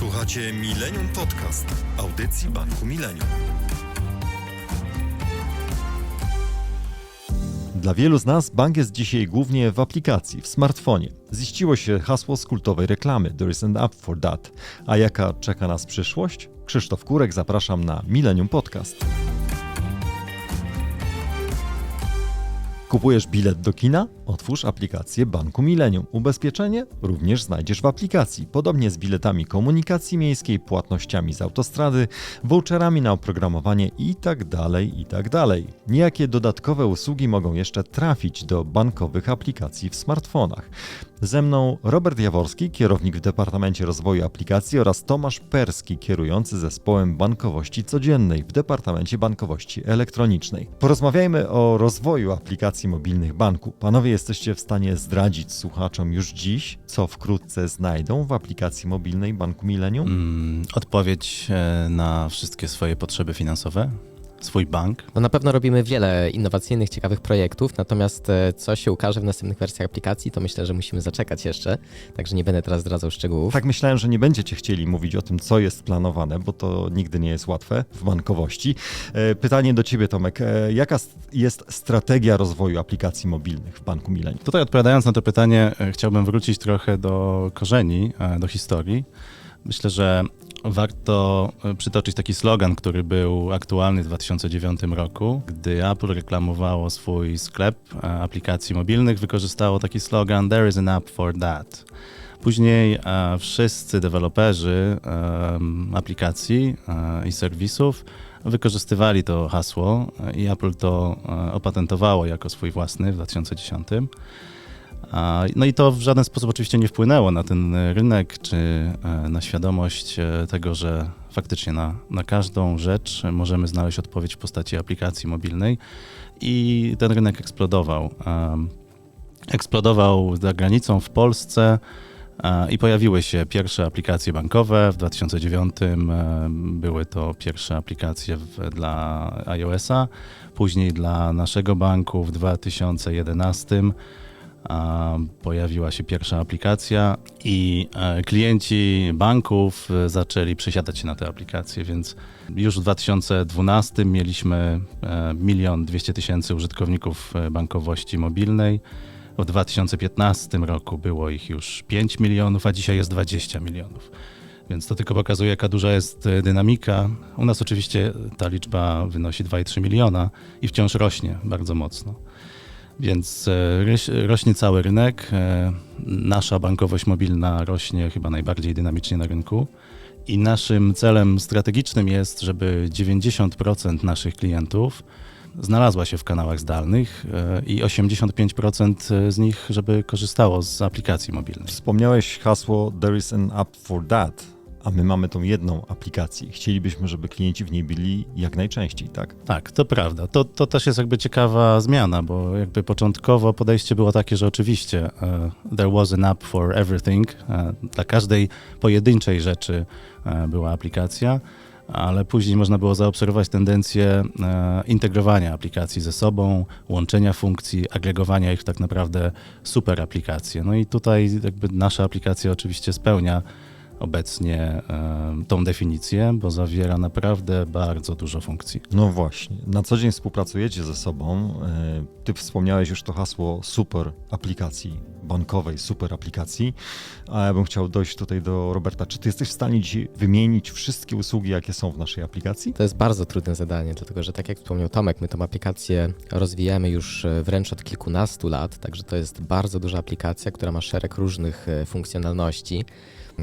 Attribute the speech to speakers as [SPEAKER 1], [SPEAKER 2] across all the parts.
[SPEAKER 1] Słuchacie Millennium Podcast, audycji Banku Millennium.
[SPEAKER 2] Dla wielu z nas bank jest dzisiaj głównie w aplikacji, w smartfonie. Ziściło się hasło z kultowej reklamy There is an app for that. A jaka czeka nas przyszłość? Krzysztof Kurek, zapraszam na Millennium Podcast. Kupujesz bilet do kina? Otwórz aplikację Banku Millennium. Ubezpieczenie również znajdziesz w aplikacji. Podobnie z biletami komunikacji miejskiej, płatnościami z autostrady, voucherami na oprogramowanie i tak dalej, i tak. Niejakie dodatkowe usługi mogą jeszcze trafić do bankowych aplikacji w smartfonach. Ze mną Robert Jaworski, kierownik w Departamencie Rozwoju Aplikacji oraz Tomasz Perski, kierujący zespołem bankowości codziennej w Departamencie Bankowości Elektronicznej. Porozmawiajmy o rozwoju aplikacji mobilnych banku. Panowie, jesteście w stanie zdradzić słuchaczom już dziś, co wkrótce znajdą w aplikacji mobilnej Banku Millennium?
[SPEAKER 3] Mm, Odpowiedź e, na wszystkie swoje potrzeby finansowe, swój bank.
[SPEAKER 4] No na pewno robimy wiele innowacyjnych, ciekawych projektów, natomiast e, co się ukaże w następnych wersjach aplikacji, to myślę, że musimy zaczekać jeszcze, także nie będę teraz zdradzał szczegółów.
[SPEAKER 2] Tak myślałem, że nie będziecie chcieli mówić o tym, co jest planowane, bo to nigdy nie jest łatwe w bankowości. E, Pytanie do ciebie, Tomek. E, Jaka jest strategia rozwoju aplikacji mobilnych w Banku Millennium?
[SPEAKER 3] Tutaj odpowiadając na to pytanie, chciałbym wrócić trochę do korzeni, do historii. Myślę, że warto e, przytoczyć taki slogan, który był aktualny w 2009 roku. Gdy Apple reklamowało swój sklep e, aplikacji mobilnych, wykorzystało taki slogan There is an app for that. Później e, wszyscy deweloperzy em, aplikacji e, i serwisów wykorzystywali to hasło e, i Apple to e, opatentowało jako swój własny w 2010. No i to w żaden sposób oczywiście nie wpłynęło na ten e, rynek, czy e, na świadomość e, tego, że faktycznie na, na każdą rzecz możemy znaleźć odpowiedź w postaci aplikacji mobilnej i ten rynek eksplodował. Eksplodował za granicą w Polsce i pojawiły się pierwsze aplikacje bankowe. W 2009 e, były to pierwsze aplikacje w, dla iOS-a, później dla naszego banku w 2011 a, pojawiła się pierwsza aplikacja i e, klienci banków e, zaczęli przesiadać się na te aplikacje, więc już w 2012 mieliśmy e, milion dwieście tysięcy użytkowników e, bankowości mobilnej. W 2015 roku było ich już 5 milionów, a dzisiaj jest 20 milionów. Więc to tylko pokazuje, jaka duża jest e, dynamika. U nas oczywiście ta liczba wynosi 2,3 miliona i wciąż rośnie bardzo mocno. Więc e, roś- rośnie cały rynek. e, Nasza bankowość mobilna rośnie chyba najbardziej dynamicznie na rynku. I naszym celem strategicznym jest, żeby 90% naszych klientów znalazła się w kanałach zdalnych e, i 85% z nich, żeby korzystało z aplikacji mobilnej.
[SPEAKER 2] Wspomniałeś hasło There is an app for that, a my mamy tą jedną aplikację. Chcielibyśmy, żeby klienci w niej byli jak najczęściej, tak?
[SPEAKER 3] Tak, to prawda. To, to też jest jakby ciekawa zmiana, bo jakby początkowo podejście było takie, że oczywiście e, there was an app for everything. e, Dla każdej pojedynczej rzeczy e, była aplikacja, ale później można było zaobserwować tendencję integrowania aplikacji ze sobą, łączenia funkcji, agregowania ich w tak naprawdę super aplikacje. No i tutaj jakby nasza aplikacja oczywiście spełnia obecnie tą definicję, bo zawiera naprawdę bardzo dużo funkcji.
[SPEAKER 2] No właśnie. Na co dzień współpracujecie ze sobą. E, Ty wspomniałeś już to hasło super aplikacji bankowej, super aplikacji, a ja bym chciał dojść tutaj do Roberta. Czy ty jesteś w stanie dzisiaj wymienić wszystkie usługi, jakie są w naszej aplikacji?
[SPEAKER 4] To jest bardzo trudne zadanie, dlatego że tak jak wspomniał Tomek, my tą aplikację rozwijamy już e, wręcz od kilkunastu lat, także to jest bardzo duża aplikacja, która ma szereg różnych e, funkcjonalności,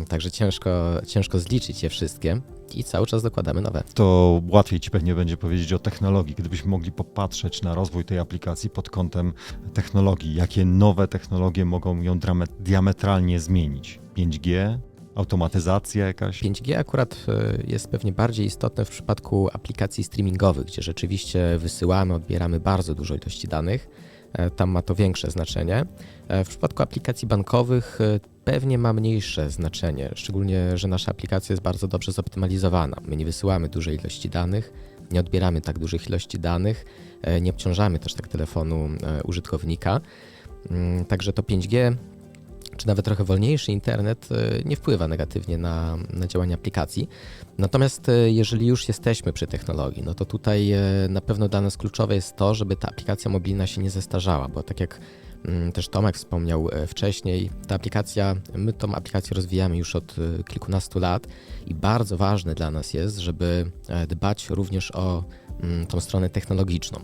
[SPEAKER 4] także ciężko, ciężko zliczyć je wszystkie i cały czas dokładamy nowe.
[SPEAKER 2] To łatwiej ci pewnie będzie powiedzieć o technologii. Gdybyśmy mogli popatrzeć na rozwój tej aplikacji pod kątem technologii, jakie nowe technologie mogą ją diametralnie zmienić? 5G, automatyzacja jakaś?
[SPEAKER 4] 5G akurat e, jest pewnie bardziej istotne w przypadku aplikacji streamingowych, gdzie rzeczywiście wysyłamy, odbieramy bardzo dużo ilości danych. E, Tam ma to większe znaczenie. E, W przypadku aplikacji bankowych e, pewnie ma mniejsze znaczenie, szczególnie, że nasza aplikacja jest bardzo dobrze zoptymalizowana. My nie wysyłamy dużej ilości danych, nie odbieramy tak dużych ilości danych, nie obciążamy też tak telefonu użytkownika. Mm, Także to 5G czy nawet trochę wolniejszy internet e, nie wpływa negatywnie na, na działanie aplikacji. Natomiast e, jeżeli już jesteśmy przy technologii, no to tutaj e, na pewno dla nas kluczowe jest to, żeby ta aplikacja mobilna się nie zestarzała, bo tak jak mm, też Tomek wspomniał wcześniej, ta aplikacja, my tą aplikację rozwijamy już od kilkunastu lat i bardzo ważne dla nas jest, żeby e, dbać również o mm, tą stronę technologiczną.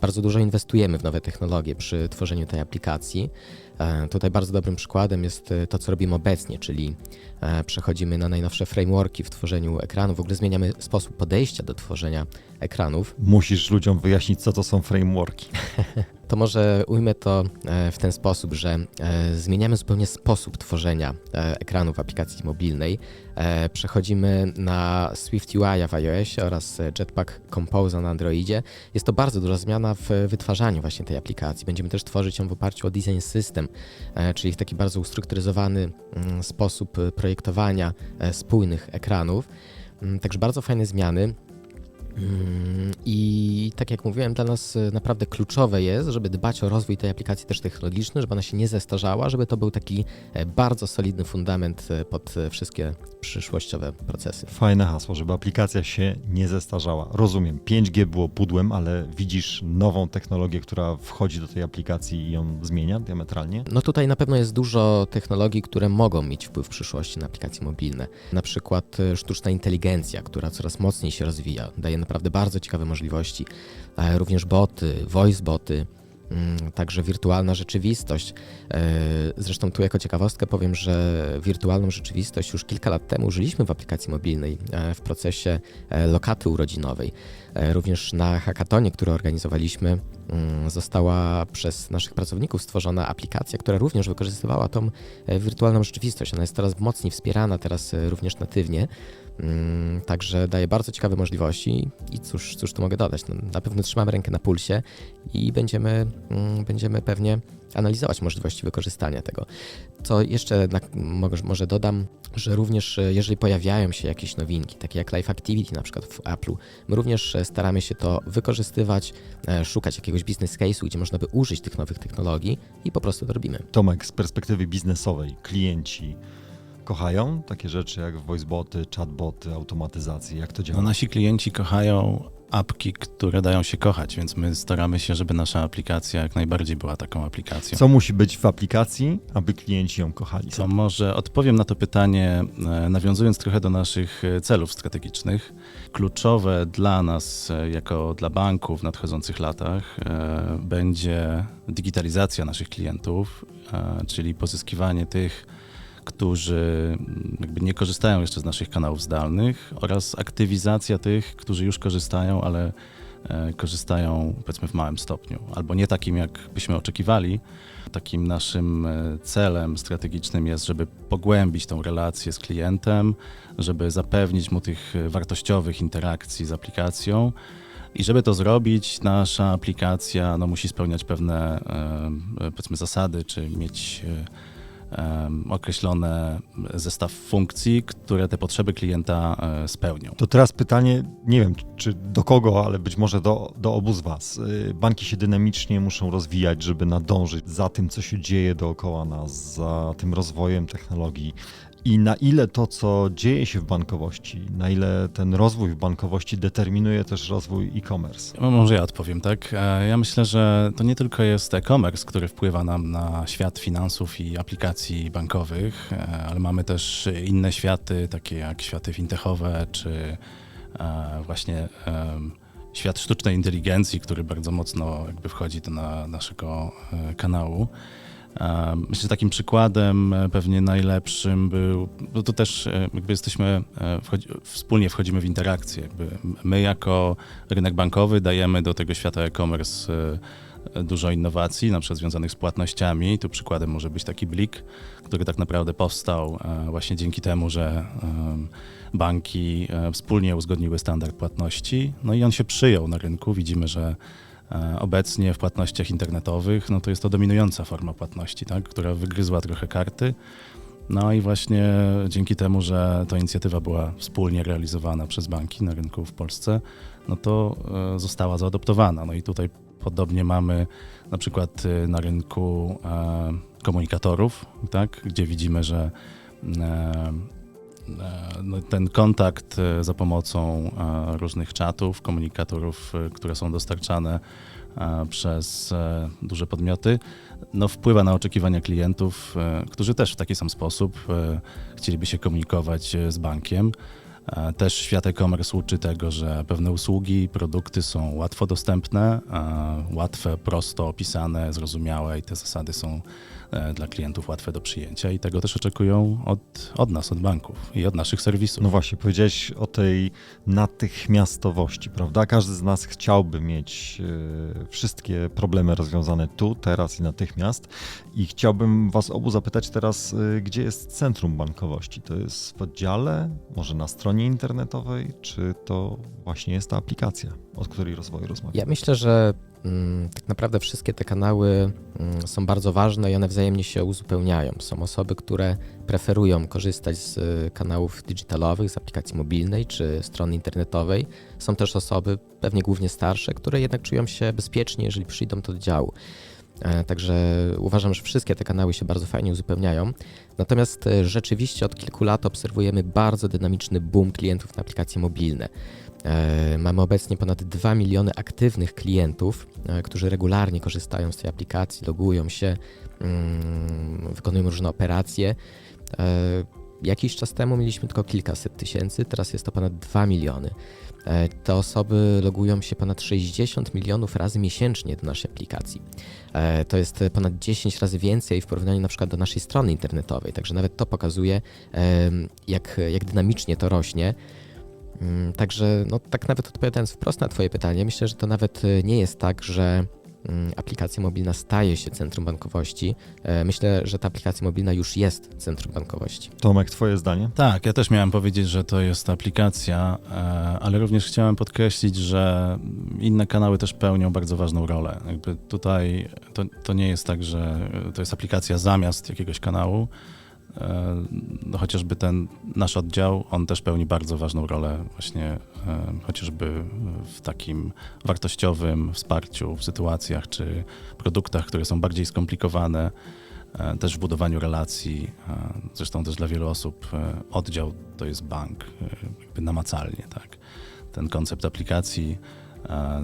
[SPEAKER 4] Bardzo dużo inwestujemy w nowe technologie przy tworzeniu tej aplikacji. E, Tutaj bardzo dobrym przykładem jest e, to, co robimy obecnie, czyli e, przechodzimy na najnowsze frameworki w tworzeniu ekranów, w ogóle zmieniamy sposób podejścia do tworzenia ekranów.
[SPEAKER 2] Musisz ludziom wyjaśnić, co to są frameworki.
[SPEAKER 4] To może ujmę to w ten sposób, że zmieniamy zupełnie sposób tworzenia ekranów aplikacji mobilnej. Przechodzimy na Swift UI w iOSie oraz Jetpack Compose na Androidzie. Jest to bardzo duża zmiana w wytwarzaniu właśnie tej aplikacji. Będziemy też tworzyć ją w oparciu o design system, e, czyli taki bardzo ustrukturyzowany mm, sposób e, projektowania e, spójnych ekranów. Mm, Także bardzo fajne zmiany. Mm, I tak jak mówiłem, dla nas y, naprawdę kluczowe jest, żeby dbać o rozwój tej aplikacji też technologicznej, żeby ona się nie zestarzała, żeby to był taki e, bardzo solidny fundament e, pod e, wszystkie przyszłościowe procesy.
[SPEAKER 2] Fajne hasło, żeby aplikacja się nie zestarzała. Rozumiem, 5G było pudłem, ale widzisz nową technologię, która wchodzi do tej aplikacji i ją zmienia diametralnie?
[SPEAKER 4] No tutaj na pewno jest dużo technologii, które mogą mieć wpływ w przyszłości na aplikacje mobilne. Na przykład sztuczna inteligencja, która coraz mocniej się rozwija, daje naprawdę bardzo ciekawe możliwości. E, Również boty, voice boty, mm, także wirtualna rzeczywistość. E, Zresztą tu jako ciekawostkę powiem, że wirtualną rzeczywistość już kilka lat temu użyliśmy w aplikacji mobilnej e, w procesie lokaty urodzinowej. Również na hackatonie, który organizowaliśmy, mm, została przez naszych pracowników stworzona aplikacja, która również wykorzystywała tą wirtualną rzeczywistość. Ona jest teraz mocniej wspierana, teraz również natywnie. Mm, Także daje bardzo ciekawe możliwości i cóż, cóż tu mogę dodać? No, na pewno trzymamy rękę na pulsie i będziemy, mm, będziemy pewnie analizować możliwości wykorzystania tego. Co jeszcze na, może, dodam, że również e, jeżeli pojawiają się jakieś nowinki, takie jak Live Activity na przykład w Apple'u, my również e, staramy się to wykorzystywać, e, szukać jakiegoś business case'u, gdzie można by użyć tych nowych technologii i po prostu to robimy.
[SPEAKER 2] Tomek, z perspektywy biznesowej, klienci kochają takie rzeczy jak voiceboty, chatboty, automatyzacje, jak to działa?
[SPEAKER 3] No, nasi klienci kochają apki, które dają się kochać, więc my staramy się, żeby nasza aplikacja jak najbardziej była taką aplikacją.
[SPEAKER 2] Co musi być w aplikacji, aby klienci ją kochali?
[SPEAKER 3] To może odpowiem na to pytanie, e, nawiązując trochę do naszych e, celów strategicznych. Kluczowe dla nas, e, jako dla banku w nadchodzących latach, będzie digitalizacja naszych klientów, czyli pozyskiwanie tych, którzy mm, jakby nie korzystają jeszcze z naszych kanałów zdalnych oraz aktywizacja tych, którzy już korzystają, ale e, korzystają powiedzmy w małym stopniu, albo nie takim, jak byśmy oczekiwali. Takim naszym e, celem strategicznym jest, żeby pogłębić tą relację z klientem, żeby zapewnić mu tych e, wartościowych interakcji z aplikacją. I żeby to zrobić, nasza aplikacja no, musi spełniać pewne powiedzmy zasady, czy mieć em, określone zestaw funkcji, które te potrzeby klienta e, spełnią.
[SPEAKER 2] To teraz pytanie, nie wiem czy do kogo, ale być może do, do obu z Was. Y, Banki się dynamicznie muszą rozwijać, żeby nadążyć za tym, co się dzieje dookoła nas, za tym rozwojem technologii. I na ile to, co dzieje się w bankowości, na ile ten rozwój w bankowości determinuje też rozwój e-commerce?
[SPEAKER 3] No, Może ja odpowiem, tak? E, Ja myślę, że to nie tylko jest e-commerce, który wpływa nam na świat finansów i aplikacji bankowych, e, ale mamy też inne światy, takie jak światy fintechowe, czy e, właśnie świat sztucznej inteligencji, który bardzo mocno jakby wchodzi do na naszego kanału. Myślę, że takim przykładem e, pewnie najlepszym był, bo to też e, jakby jesteśmy, e, wchodzi, wspólnie wchodzimy w interakcję. Jakby my jako rynek bankowy dajemy do tego świata e-commerce dużo innowacji, na przykład związanych z płatnościami. Tu przykładem może być taki Blik, który tak naprawdę powstał właśnie dzięki temu, że banki wspólnie uzgodniły standard płatności, no i on się przyjął na rynku. Widzimy, że Obecnie w płatnościach internetowych, no to jest to dominująca forma płatności, tak, która wygryzła trochę karty. No i właśnie dzięki temu, że ta inicjatywa była wspólnie realizowana przez banki na rynku w Polsce, no to e, została zaadoptowana. No i tutaj podobnie mamy na przykład e, na rynku e, komunikatorów, tak? gdzie widzimy, że e, e, ten kontakt e, za pomocą e, różnych czatów, komunikatorów, e, które są dostarczane e, przez e, duże podmioty, no, wpływa na oczekiwania klientów, e, którzy też w taki sam sposób e, chcieliby się komunikować e, z bankiem. E, Też świat e-commerce uczy tego, że pewne usługi, produkty są łatwo dostępne, e, łatwe, prosto opisane, zrozumiałe i te zasady są e, dla klientów łatwe do przyjęcia i tego też oczekują od, od nas, od banków i od naszych serwisów.
[SPEAKER 2] No właśnie, powiedziałeś o tej natychmiastowości, prawda? Każdy z nas chciałby mieć e, wszystkie problemy rozwiązane tu, teraz i natychmiast. I chciałbym Was obu zapytać teraz, e, gdzie jest centrum bankowości? To jest w oddziale, może na stronie internetowej, czy to właśnie jest ta aplikacja, od której rozwoju rozmawiamy?
[SPEAKER 4] Ja myślę, że tak naprawdę wszystkie te kanały mm, są bardzo ważne i one wzajemnie się uzupełniają. Są osoby, które preferują korzystać z y, kanałów digitalowych, z aplikacji mobilnej czy strony internetowej. Są też osoby, pewnie głównie starsze, które jednak czują się bezpiecznie, jeżeli przyjdą do oddziału. E, Także uważam, że wszystkie te kanały się bardzo fajnie uzupełniają. Natomiast e, rzeczywiście od kilku lat obserwujemy bardzo dynamiczny boom klientów na aplikacje mobilne. E, Mamy obecnie ponad 2 miliony aktywnych klientów, e, którzy regularnie korzystają z tej aplikacji, logują się, mm, wykonują różne operacje. E, Jakiś czas temu mieliśmy tylko kilkaset tysięcy, teraz jest to ponad 2 miliony. Te osoby logują się ponad 60 milionów razy miesięcznie do naszej aplikacji. To jest ponad 10 razy więcej w porównaniu na przykład do naszej strony internetowej, także nawet to pokazuje, jak, jak dynamicznie to rośnie. Mm, Także, no, tak nawet odpowiadając wprost na Twoje pytanie, myślę, że to nawet e, nie jest tak, że mm, aplikacja mobilna staje się centrum bankowości. E, Myślę, że ta aplikacja mobilna już jest centrum bankowości.
[SPEAKER 2] Tomek, Twoje zdanie?
[SPEAKER 3] Tak, ja też miałem powiedzieć, że to jest aplikacja, e, ale również chciałem podkreślić, że inne kanały też pełnią bardzo ważną rolę. Jakby tutaj to, to nie jest tak, że to jest aplikacja zamiast jakiegoś kanału. E, No, chociażby ten nasz oddział, on też pełni bardzo ważną rolę właśnie e, chociażby w takim wartościowym wsparciu w sytuacjach czy produktach, które są bardziej skomplikowane, e, też w budowaniu relacji. Zresztą też dla wielu osób oddział to jest bank, jakby namacalnie, tak. Ten koncept aplikacji,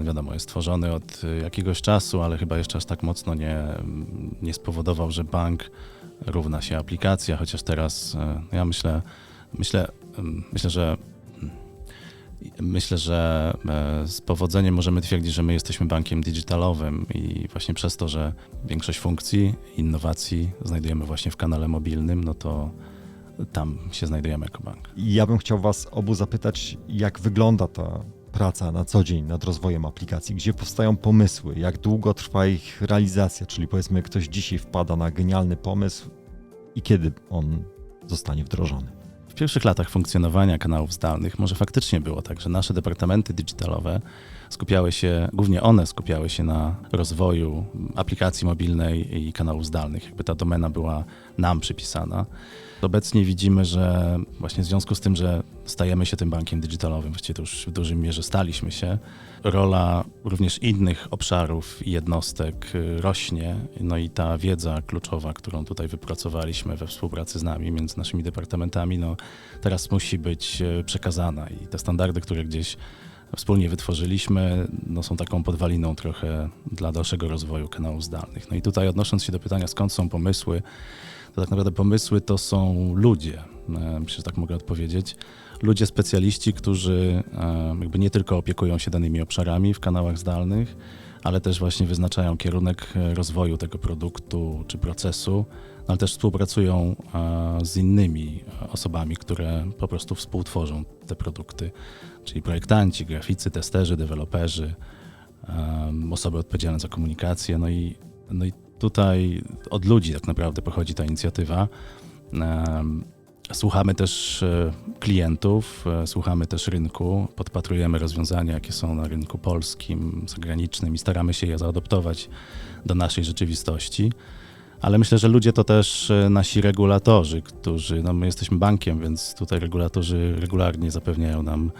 [SPEAKER 3] wiadomo, jest tworzony od jakiegoś czasu, ale chyba jeszcze aż tak mocno nie, nie spowodował, że bank równa się aplikacja, chociaż teraz e, ja myślę, myślę, myślę, że Myślę, że e, z powodzeniem możemy twierdzić, że my jesteśmy bankiem digitalowym i właśnie przez to, że większość funkcji, innowacji znajdujemy właśnie w kanale mobilnym, no to tam się znajdujemy jako bank.
[SPEAKER 2] Ja bym chciał Was obu zapytać, jak wygląda ta praca na co dzień nad rozwojem aplikacji, gdzie powstają pomysły, jak długo trwa ich realizacja, czyli powiedzmy ktoś dzisiaj wpada na genialny pomysł i kiedy on zostanie wdrożony.
[SPEAKER 3] W pierwszych latach funkcjonowania kanałów zdalnych może faktycznie było tak, że nasze departamenty digitalowe skupiały się, głównie one skupiały się na rozwoju aplikacji mobilnej i kanałów zdalnych. Jakby ta domena była nam przypisana. Obecnie widzimy, że właśnie w związku z tym, że stajemy się tym bankiem digitalowym, właściwie to już w dużej mierze staliśmy się, rola również innych obszarów i jednostek y, rośnie, no i ta wiedza kluczowa, którą tutaj wypracowaliśmy we współpracy z nami, między naszymi departamentami, no teraz musi być y, przekazana i te standardy, które gdzieś wspólnie wytworzyliśmy, no są taką podwaliną trochę dla dalszego rozwoju kanałów zdalnych. No i tutaj odnosząc się do pytania, skąd są pomysły, to tak naprawdę pomysły to są ludzie, e, myślę, że tak mogę odpowiedzieć. Ludzie specjaliści, którzy e, jakby nie tylko opiekują się danymi obszarami w kanałach zdalnych, ale też właśnie wyznaczają kierunek e, rozwoju tego produktu czy procesu, ale też współpracują z innymi osobami, które po prostu współtworzą te produkty, czyli projektanci, graficy, testerzy, deweloperzy, osoby odpowiedzialne za komunikację. No i, no i tutaj od ludzi tak naprawdę pochodzi ta inicjatywa. Słuchamy też e, klientów, e, słuchamy też rynku, podpatrujemy rozwiązania, jakie są na rynku polskim, zagranicznym i staramy się je zaadoptować do naszej rzeczywistości. Ale myślę, że ludzie to też e, nasi regulatorzy, którzy, no my jesteśmy bankiem, więc tutaj regulatorzy regularnie zapewniają nam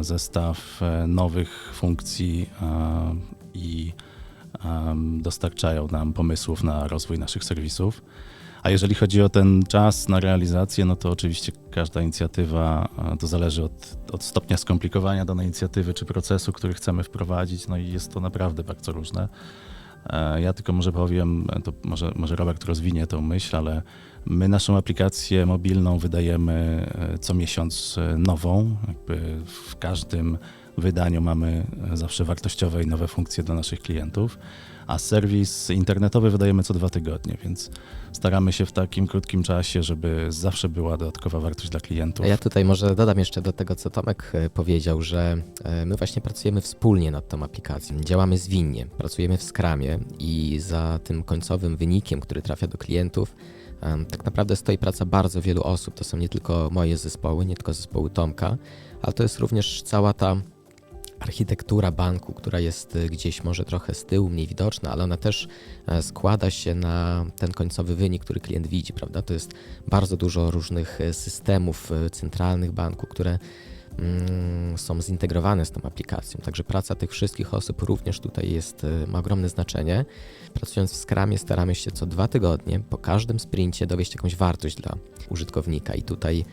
[SPEAKER 3] zestaw e, nowych funkcji e, i dostarczają nam pomysłów na rozwój naszych serwisów. A jeżeli chodzi o ten czas na realizację, no to oczywiście każda inicjatywa e, to zależy od, od stopnia skomplikowania danej inicjatywy czy procesu, który chcemy wprowadzić, no i jest to naprawdę bardzo różne. E, Ja tylko może powiem, to może, może Robert rozwinie tą myśl, ale my naszą aplikację mobilną wydajemy e, co miesiąc e, nową. Jakby w każdym wydaniu mamy e, zawsze wartościowe i nowe funkcje dla naszych klientów, a serwis internetowy wydajemy co dwa tygodnie, więc staramy się w takim krótkim czasie, żeby zawsze była dodatkowa wartość dla klientów.
[SPEAKER 4] Ja tutaj może dodam jeszcze do tego, co Tomek powiedział, że my właśnie pracujemy wspólnie nad tą aplikacją. Działamy zwinnie, pracujemy w skramie i za tym końcowym wynikiem, który trafia do klientów, tak naprawdę stoi praca bardzo wielu osób. To są nie tylko moje zespoły, nie tylko zespoły Tomka, ale to jest również cała ta architektura banku, która jest e, gdzieś może trochę z tyłu, mniej widoczna, ale ona też e, składa się na ten końcowy wynik, który klient widzi, prawda? To jest bardzo dużo różnych e, systemów e, centralnych banku, które są zintegrowane z tą aplikacją. Także praca tych wszystkich osób również tutaj jest, e, ma ogromne znaczenie. Pracując w Scrumie staramy się co dwa tygodnie po każdym sprincie dowieść jakąś wartość dla użytkownika i tutaj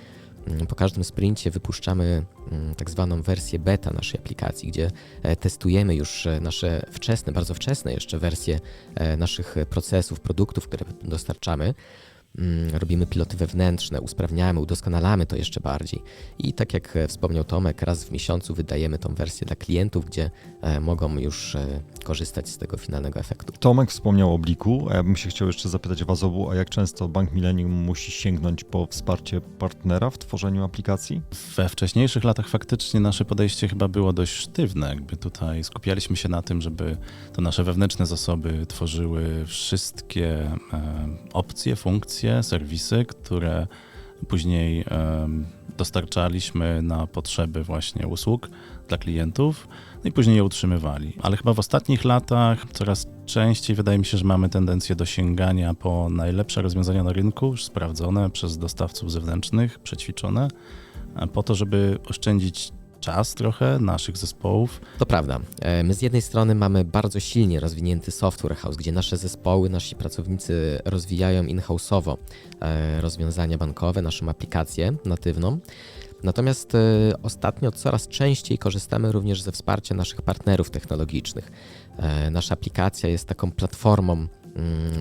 [SPEAKER 4] mm, po każdym sprincie wypuszczamy mm, tak zwaną wersję beta naszej aplikacji, gdzie e, testujemy już e, nasze wczesne, bardzo wczesne jeszcze wersje e, naszych procesów, produktów, które dostarczamy. Mm, Robimy piloty wewnętrzne, usprawniamy, udoskonalamy to jeszcze bardziej. I tak jak e, wspomniał Tomek, raz w miesiącu wydajemy tą wersję dla klientów, gdzie e, mogą już e, korzystać z tego finalnego efektu.
[SPEAKER 2] Tomek wspomniał o Bliku, a ja bym się chciał jeszcze zapytać Was obu, a jak często Bank Millennium musi sięgnąć po wsparcie partnera w tworzeniu aplikacji?
[SPEAKER 3] We wcześniejszych latach faktycznie nasze podejście chyba było dość sztywne. Jakby tutaj skupialiśmy się na tym, żeby to nasze wewnętrzne zasoby tworzyły wszystkie opcje, funkcje, serwisy, które później dostarczaliśmy na potrzeby właśnie usług dla klientów no i później je utrzymywali. Ale chyba w ostatnich latach coraz częściej wydaje mi się, że mamy tendencję do sięgania po najlepsze rozwiązania na rynku, już sprawdzone przez dostawców zewnętrznych, przećwiczone, po to, żeby oszczędzić czas trochę naszych zespołów.
[SPEAKER 4] To prawda. E, My z jednej strony mamy bardzo silnie rozwinięty software house, gdzie nasze zespoły, nasi pracownicy rozwijają in-house'owo e, rozwiązania bankowe, naszą aplikację natywną. Natomiast e, ostatnio coraz częściej korzystamy również ze wsparcia naszych partnerów technologicznych. Nasza aplikacja jest taką platformą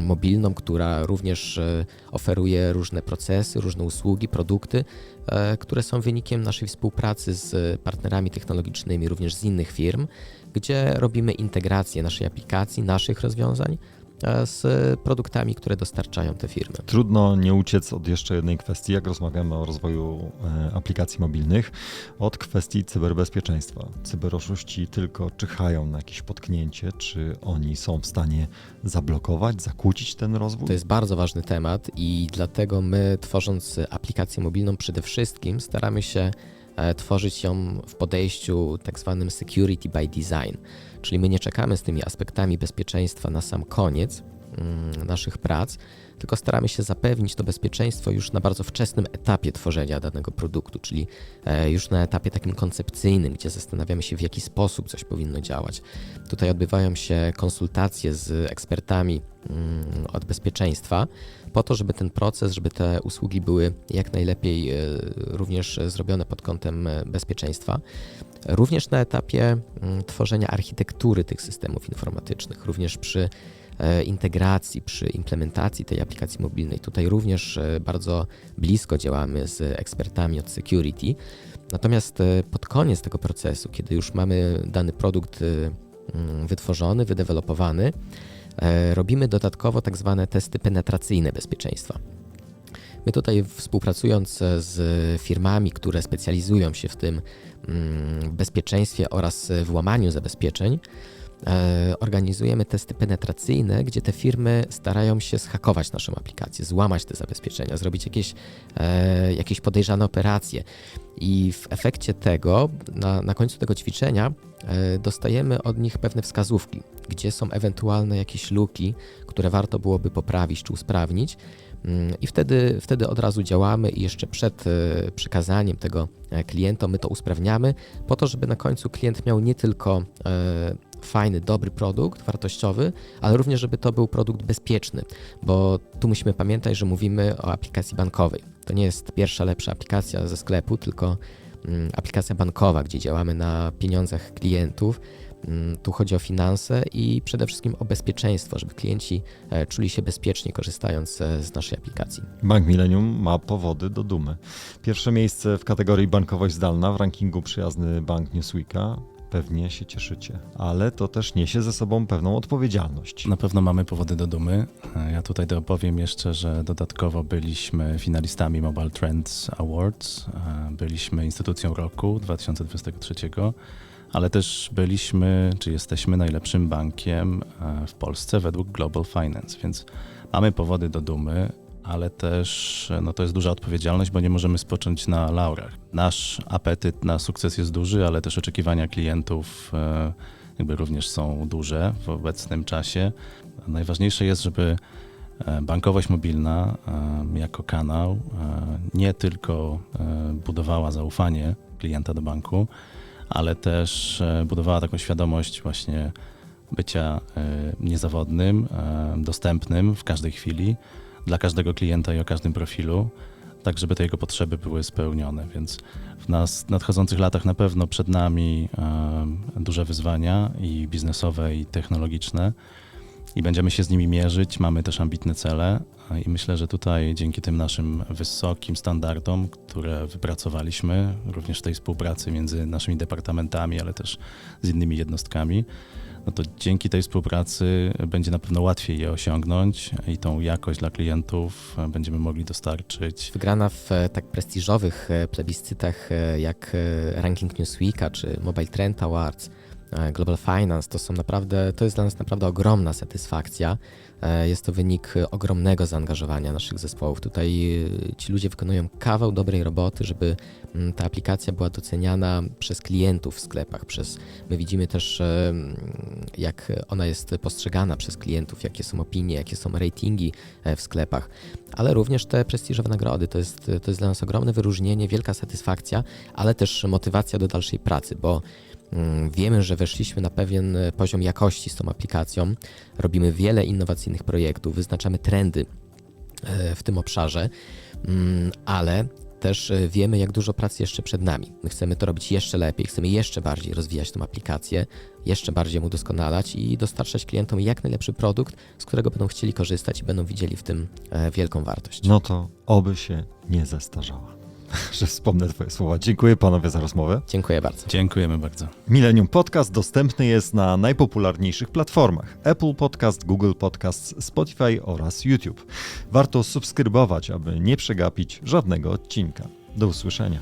[SPEAKER 4] mobilną, która również e, oferuje różne procesy, różne usługi, produkty, e, które są wynikiem naszej współpracy z partnerami technologicznymi, również z innych firm, gdzie robimy integrację naszej aplikacji, naszych rozwiązań z produktami, które dostarczają te firmy.
[SPEAKER 2] Trudno nie uciec od jeszcze jednej kwestii, jak rozmawiamy o rozwoju e, aplikacji mobilnych, od kwestii cyberbezpieczeństwa. Cyberoszuści tylko czyhają na jakieś potknięcie, czy oni są w stanie zablokować, zakłócić ten rozwój?
[SPEAKER 4] To jest bardzo ważny temat i dlatego my, tworząc aplikację mobilną, przede wszystkim staramy się e, tworzyć ją w podejściu tak zwanym security by design. Czyli my nie czekamy z tymi aspektami bezpieczeństwa na sam koniec mm, naszych prac, tylko staramy się zapewnić to bezpieczeństwo już na bardzo wczesnym etapie tworzenia danego produktu, czyli e, już na etapie takim koncepcyjnym, gdzie zastanawiamy się, w jaki sposób coś powinno działać. Tutaj odbywają się konsultacje z ekspertami mm, od bezpieczeństwa, po to, żeby ten proces, żeby te usługi były jak najlepiej e, również zrobione pod kątem e, bezpieczeństwa. Również na etapie mm, tworzenia architektury tych systemów informatycznych, również przy e, integracji, przy implementacji tej aplikacji mobilnej. Tutaj również bardzo blisko działamy z ekspertami od security. Natomiast pod koniec tego procesu, kiedy już mamy dany produkt mm, wytworzony, wydewelopowany, e, robimy dodatkowo tak zwane testy penetracyjne bezpieczeństwa. My tutaj współpracując e, z firmami, które specjalizują się w tym mm, bezpieczeństwie oraz e, włamaniu zabezpieczeń, e, organizujemy testy penetracyjne, gdzie te firmy starają się zhakować naszą aplikację, złamać te zabezpieczenia, zrobić jakieś, e, jakieś podejrzane operacje. I w efekcie tego, na, na końcu tego ćwiczenia, e, dostajemy od nich pewne wskazówki, gdzie są ewentualne jakieś luki, które warto byłoby poprawić czy usprawnić. Mm, I wtedy, wtedy od razu działamy i jeszcze przed e, przekazaniem tego e, klientom my to usprawniamy, po to, żeby na końcu klient miał nie tylko e, fajny, dobry produkt, wartościowy, ale również, żeby to był produkt bezpieczny, bo tu musimy pamiętać, że mówimy o aplikacji bankowej. To nie jest pierwsza, lepsza aplikacja ze sklepu, tylko mm, aplikacja bankowa, gdzie działamy na pieniądzach klientów. Mm, Tu chodzi o finanse i przede wszystkim o bezpieczeństwo, żeby klienci e, czuli się bezpiecznie korzystając e, z naszej aplikacji.
[SPEAKER 2] Bank Millennium ma powody do dumy. Pierwsze miejsce w kategorii bankowość zdalna w rankingu przyjazny Bank Newsweeka. Pewnie się cieszycie, ale to też niesie ze sobą pewną odpowiedzialność.
[SPEAKER 3] Na pewno mamy powody do dumy. Ja tutaj dopowiem jeszcze, że dodatkowo byliśmy finalistami Mobile Trends Awards, byliśmy instytucją roku 2023, ale też byliśmy, czy jesteśmy najlepszym bankiem e, w Polsce według Global Finance, więc mamy powody do dumy, ale też no to jest duża odpowiedzialność, bo nie możemy spocząć na laurach. Nasz apetyt na sukces jest duży, ale też oczekiwania klientów e, jakby również są duże w obecnym czasie. Najważniejsze jest, żeby e, bankowość mobilna e, jako kanał nie tylko budowała zaufanie klienta do banku, ale też budowała taką świadomość właśnie bycia niezawodnym, dostępnym w każdej chwili dla każdego klienta i o każdym profilu, tak żeby te jego potrzeby były spełnione. Więc w nas nadchodzących latach na pewno przed nami e, duże wyzwania i biznesowe, i technologiczne. I będziemy się z nimi mierzyć. Mamy też ambitne cele, i myślę, że tutaj dzięki tym naszym wysokim standardom, które wypracowaliśmy, również tej współpracy między naszymi departamentami, ale też z innymi jednostkami, no to dzięki tej współpracy będzie na pewno łatwiej je osiągnąć i tą jakość dla klientów będziemy mogli dostarczyć.
[SPEAKER 4] Wygrana w e, tak prestiżowych e, plebiscytach e, jak ranking Newsweeka czy Mobile Trend Awards, Global Finance, to są naprawdę, to jest dla nas naprawdę ogromna satysfakcja. E, Jest to wynik e, ogromnego zaangażowania naszych zespołów. Tutaj e, ci ludzie wykonują kawał dobrej roboty, żeby mm, ta aplikacja była doceniana przez klientów w sklepach. Przez, my widzimy też, e, mm, jak ona jest postrzegana przez klientów, jakie są opinie, jakie są ratingi e, w sklepach, ale również te prestiżowe nagrody. To jest, to jest dla nas ogromne wyróżnienie, wielka satysfakcja, ale też motywacja do dalszej pracy, bo wiemy, że weszliśmy na pewien e, poziom jakości z tą aplikacją. Robimy wiele innowacyjnych projektów, wyznaczamy trendy e, w tym obszarze, mm, ale też e, wiemy, jak dużo pracy jeszcze przed nami. My chcemy to robić jeszcze lepiej, chcemy jeszcze bardziej rozwijać tę aplikację, jeszcze bardziej ją udoskonalać i dostarczać klientom jak najlepszy produkt, z którego będą chcieli korzystać i będą widzieli w tym wielką wartość.
[SPEAKER 2] No to oby się nie zestarzała. Że wspomnę Twoje słowa. Dziękuję panowie za rozmowę.
[SPEAKER 4] Dziękuję bardzo.
[SPEAKER 3] Dziękujemy bardzo.
[SPEAKER 2] Millennium Podcast dostępny jest na najpopularniejszych platformach: Apple Podcast, Google Podcast, Spotify oraz YouTube. Warto subskrybować, aby nie przegapić żadnego odcinka. Do usłyszenia.